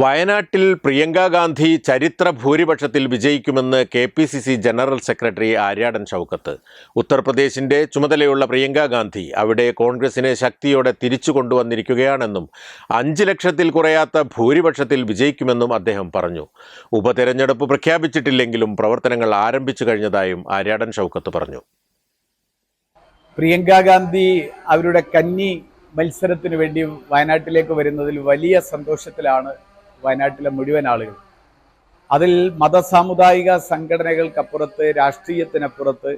വയനാട്ടിൽ പ്രിയങ്ക ഗാന്ധി ചരിത്ര ഭൂരിപക്ഷത്തിൽ വിജയിക്കുമെന്ന് K P C C general secretary Aryadan Shoukath ഉത്തർപ്രദേശിന്റെ ചുമതലയുള്ള പ്രിയങ്ക ഗാന്ധി അവിടെ കോൺഗ്രസിനെ ശക്തിയോടെ തിരിച്ചു കൊണ്ടുവന്നിരിക്കുകയാണെന്നും അഞ്ച് ലക്ഷത്തിൽ കുറയാത്ത ഭൂരിപക്ഷത്തിൽ വിജയിക്കുമെന്നും അദ്ദേഹം പറഞ്ഞു. ഉപതെരഞ്ഞെടുപ്പ് പ്രഖ്യാപിച്ചിട്ടില്ലെങ്കിലും പ്രവർത്തനങ്ങൾ ആരംഭിച്ചു കഴിഞ്ഞതായും ആര്യാടൻ ഷൗക്കത്ത് പറഞ്ഞു. പ്രിയങ്ക ഗാന്ധി അവരുടെ കന്നി മത്സരത്തിന് വേണ്ടി വയനാട്ടിലേക്ക് വരുന്നതിൽ വലിയ സന്തോഷത്തിലാണ് വയനാട്ടിലെ മുഴുവൻ ആളുകൾ. അതിൽ മതസാമുദായിക സംഘടനകൾക്കപ്പുറത്ത് രാഷ്ട്രീയത്തിനപ്പുറത്ത്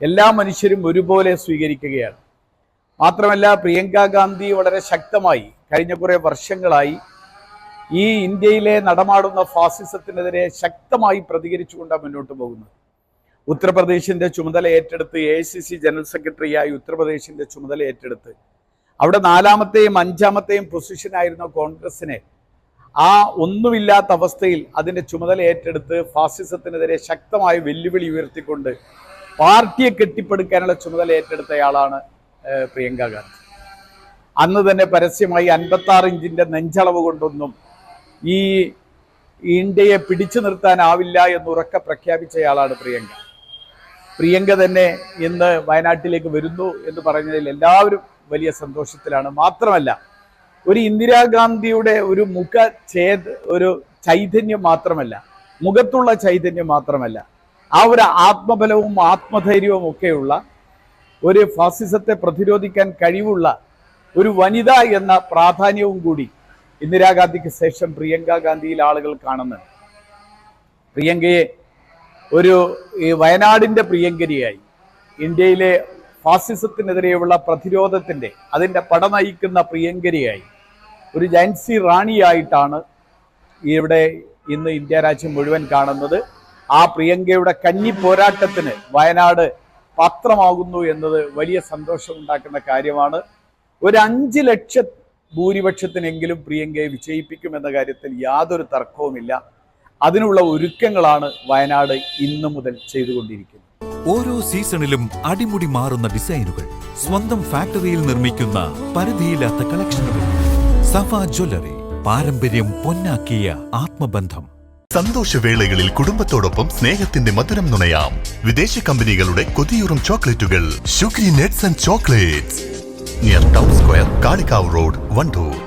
എല്ലാ മനുഷ്യരും ഒരുപോലെ സ്വീകരിക്കുകയാണ്. മാത്രമല്ല പ്രിയങ്ക ഗാന്ധി വളരെ ശക്തമായി കഴിഞ്ഞ കുറേ വർഷങ്ങളായി ഈ ഇന്ത്യയിലെ നടമാടുന്ന ഫാസിസത്തിനെതിരെ ശക്തമായി പ്രതികരിച്ചുകൊണ്ടാണ് മുന്നോട്ട് പോകുന്നത്. ഉത്തർപ്രദേശിന്റെ ചുമതല ഏറ്റെടുത്ത് എ ജനറൽ സെക്രട്ടറിയായി ഉത്തർപ്രദേശിന്റെ ചുമതല ഏറ്റെടുത്ത് അവിടെ നാലാമത്തെയും അഞ്ചാമത്തെയും പൊസിഷനായിരുന്ന കോൺഗ്രസിനെ ആ ഒന്നുമില്ലാത്ത അവസ്ഥയിൽ അതിന്റെ ചുമതല ഏറ്റെടുത്ത് ഫാസിസത്തിനെതിരെ ശക്തമായി വെല്ലുവിളി ഉയർത്തിക്കൊണ്ട് പാർട്ടിയെ കെട്ടിപ്പടുക്കാനുള്ള ചുമതല ഏറ്റെടുത്തയാളാണ് പ്രിയങ്ക ഗാന്ധി. അന്ന് തന്നെ പരസ്യമായി അൻപത്തി ആറ് ഇഞ്ചിന്റെ നെഞ്ചളവ് കൊണ്ടൊന്നും ഈ ഇന്ത്യയെ പിടിച്ചു നിർത്താനാവില്ല എന്ന് ഉറക്കെ പ്രഖ്യാപിച്ചയാളാണ് പ്രിയങ്ക. പ്രിയങ്ക തന്നെ ഇന്ന് വയനാട്ടിലേക്ക് വരുന്നു എന്ന് പറഞ്ഞതിൽ എല്ലാവരും വലിയ സന്തോഷത്തിലാണ്. മാത്രമല്ല ഒരു ഇന്ദിരാഗാന്ധിയുടെ ഒരു മുഖ ചേത് ഒരു ചൈതന്യം മാത്രമല്ല മുഖത്തുള്ള ചൈതന്യം മാത്രമല്ല ആ ഒരു ആത്മബലവും ആത്മധൈര്യവും ഒക്കെയുള്ള ഒരു ഫാസിസത്തെ പ്രതിരോധിക്കാൻ കഴിവുള്ള ഒരു വനിത എന്ന പ്രാധാന്യവും കൂടി ഇന്ദിരാഗാന്ധിക്ക് ശേഷം പ്രിയങ്ക ഗാന്ധിയിൽ ആളുകൾ കാണുന്നുണ്ട്. പ്രിയങ്കയെ ഒരു ഈ വയനാടിന്റെ പ്രിയങ്കരിയായി. ഇന്ത്യയിലെ ഫാസിസത്തിനെതിരെയുള്ള പ്രതിരോധത്തിന്റെ അതിന്റെ പട നയിക്കുന്ന പ്രിയങ്കരിയായി. ഒരു ജൻസി റാണിയായിട്ടാണ് ഇവിടെ ഇന്ന് ഇന്ത്യ രാജ്യം മുഴുവൻ കാണുന്നത്. ആ പ്രിയങ്കയുടെ കഞ്ഞി പോരാട്ടത്തിന് വയനാട് പാത്രമാകുന്നു എന്നത് വലിയ സന്തോഷമുണ്ടാക്കുന്ന കാര്യമാണ്. ഒരു അഞ്ച് ലക്ഷ ഭൂരിപക്ഷത്തിനെങ്കിലും പ്രിയങ്കയെ വിജയിപ്പിക്കുമെന്ന കാര്യത്തിൽ യാതൊരു തർക്കവുമില്ല. അതിനുള്ള ഒരുക്കങ്ങളാണ് വയനാട് ഇന്നു മുതൽ ചെയ്തുകൊണ്ടിരിക്കുന്നത്. ഓരോ സീസണിലും അടിമുടി മാറുന്ന ഡിസൈനുകൾ സ്വന്തം ഫാക്ടറിയിൽ നിർമ്മിക്കുന്ന പരിധിയില്ലാത്ത കളക്ഷനുകൾ. സഫ ജ്വല്ലറി പാരമ്പര്യം പൊന്നാക്കിയ ആത്മബന്ധം. സന്തോഷവേളകളിൽ കുടുംബത്തോടൊപ്പം സ്നേഹത്തിന്റെ മധുരം നുണയാം. വിദേശ കമ്പനികളുടെ കൊതിയൂറും ചോക്ലേറ്റുകൾ. Sugary nets and chocolates. Near town square Kalikavu road Wandoor